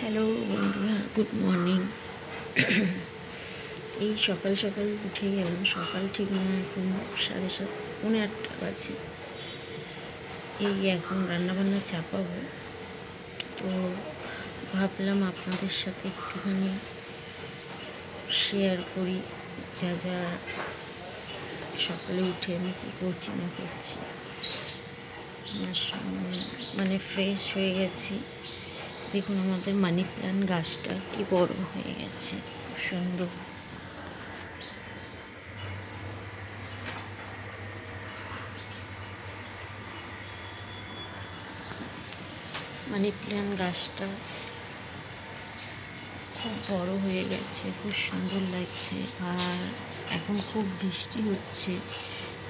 Hello বন্ধুরা good morning এই সকাল সকাল উঠে গেলাম সকাল ঠিক না এখন সাড়ে সাত, পৌনে আটটা বাজে। এই এখন রান্নাবান্না চাপাবো। তো ভাবলাম আপনাদের সাথে একটুখানি শেয়ার করি যা যা সকালে উঠে আমি কী করছি না করছি। মানে ফ্রেশ হয়ে গেছি। দেখুন আমাদের মানি প্ল্যান্ট গাছটা কি বড় হয়ে গেছে, সুন্দর। মানি প্ল্যান্ট গাছটা খুব বড় হয়ে গেছে, খুব সুন্দর লাগছে। আর এখন খুব বৃষ্টি হচ্ছে।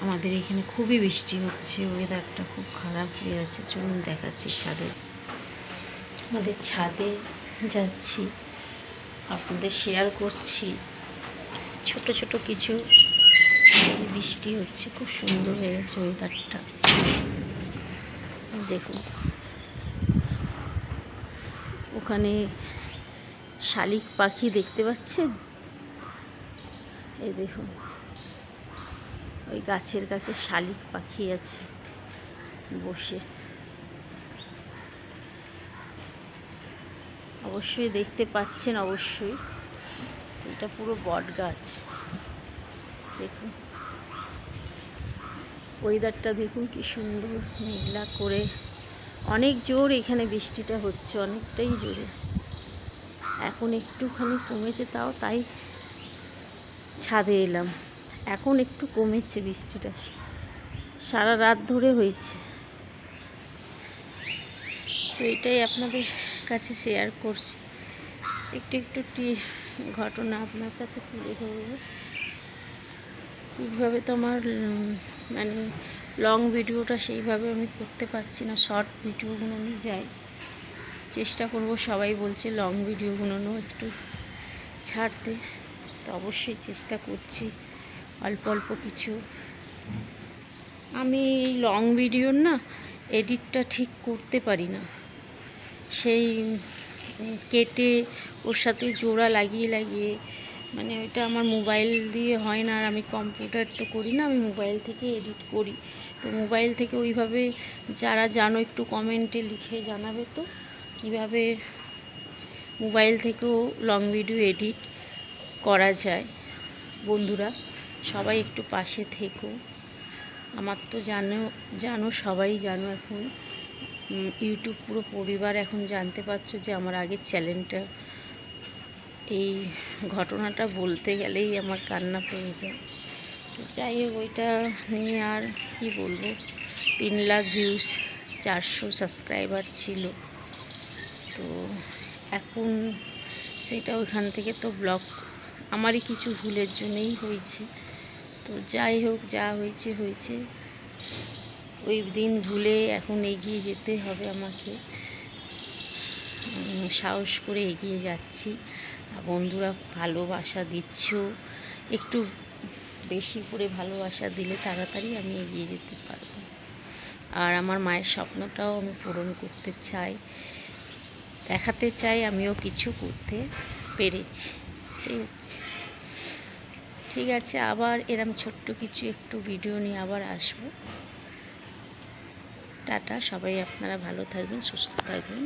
আমাদের এখানে খুবই বৃষ্টি হচ্ছে ওয়েদারটা খুব খারাপ হয়ে আছে। চলুন দেখাচ্ছি ছাদে আমাদের ছাদে যাচ্ছি, আপনাদের শেয়ার করছি। ছোট ছোট কিছু বৃষ্টি হচ্ছে, খুব সুন্দর হয়ে গেছে ওয়েদারটা দেখুন। ওখানে শালিক পাখি দেখতে পাচ্ছেন? এই দেখুন। ওই গাছের কাছে শালিক পাখি আছে বসে। অবশ্যই দেখতে পাচ্ছেন, অবশ্যই। এটা পুরো বট গাছ। দেখুন। ওয়েদারটা দেখুন কি সুন্দর, মেঘলা করে। অনেক জোর এখানে বৃষ্টিটা হচ্ছে, অনেকটাই জোরে। এখন একটুখানি কমেছে তাও, তাই ছাদে এলাম। এখন একটু কমেছে বৃষ্টিটা। সারা রাত ধরে হয়েছে। তো এটাই আপনাদের কাছে শেয়ার করছি। একটু একটু ঘটনা আপনার কাছে তুলে ধরবো। ঠিকভাবে তো আমার মানে লং ভিডিওটা সেইভাবে আমি করতে পারছি না শর্ট ভিডিওগুলো নিয়ে যাই চেষ্টা করব, সবাই বলছে লং ভিডিওগুলো একটু ছাড়তে। তো অবশ্যই চেষ্টা করছি, অল্প অল্প কিছু। আমি লং ভিডিওর না এডিটটা ঠিক করতে পারি না। সেই কেটে ওর সাথে জোড়া লাগিয়ে লাগিয়ে মানে ওইটা আমার মোবাইল দিয়ে হয় না আর আমি কম্পিউটার তো করি না, আমি মোবাইল থেকে এডিট করি। তো মোবাইল থেকে ওইভাবে যারা জানো একটু কমেন্টে লিখে জানাবে তো কীভাবে মোবাইল থেকেও লং ভিডিও এডিট করা যায়। বন্ধুরা, সবাই একটু পাশে থেকো। আমার তো জানো জানো সবাই জানো এখন। ইউটিউব পুরো পরিবার এখন জানতে পারছ যে আমার আগের চ্যানেলটা এই ঘটনাটা বলতে গেলেই আমার কান্না পেয়ে যায়। তো যাই হোক, ওইটা নিয়ে আর কি বলব? তিন লাখ ভিউজ চারশো সাবস্ক্রাইবার ছিল। তো এখন সেটা ওইখান থেকে তো ব্লগ আমারই কিছু ভুলের জন্যই হয়েছে। তো যাই হোক, যা হয়েছে হয়েছে। ওই দিন ভুলে এখন এগিয়ে যেতে হবে আমাকে। সাহস করে এগিয়ে যাচ্ছি। বন্ধুরা, ভালোবাসা দিচ্ছ। একটু বেশি করে ভালোবাসা দিলে তাড়াতাড়ি আমি এগিয়ে যেতে পারব। আর আমার মায়ের স্বপ্নটাও আমি পূরণ করতে চাই। দেখাতে চাই আমিও কিছু করতে পেরেছি। ঠিক আছে ঠিক আছে, আবার এরম ছোট্ট কিছু একটু ভিডিও নিয়ে আবার আসব। টাটা সবাই আপনারা ভালো থাকবেন সুস্থ থাকবেন।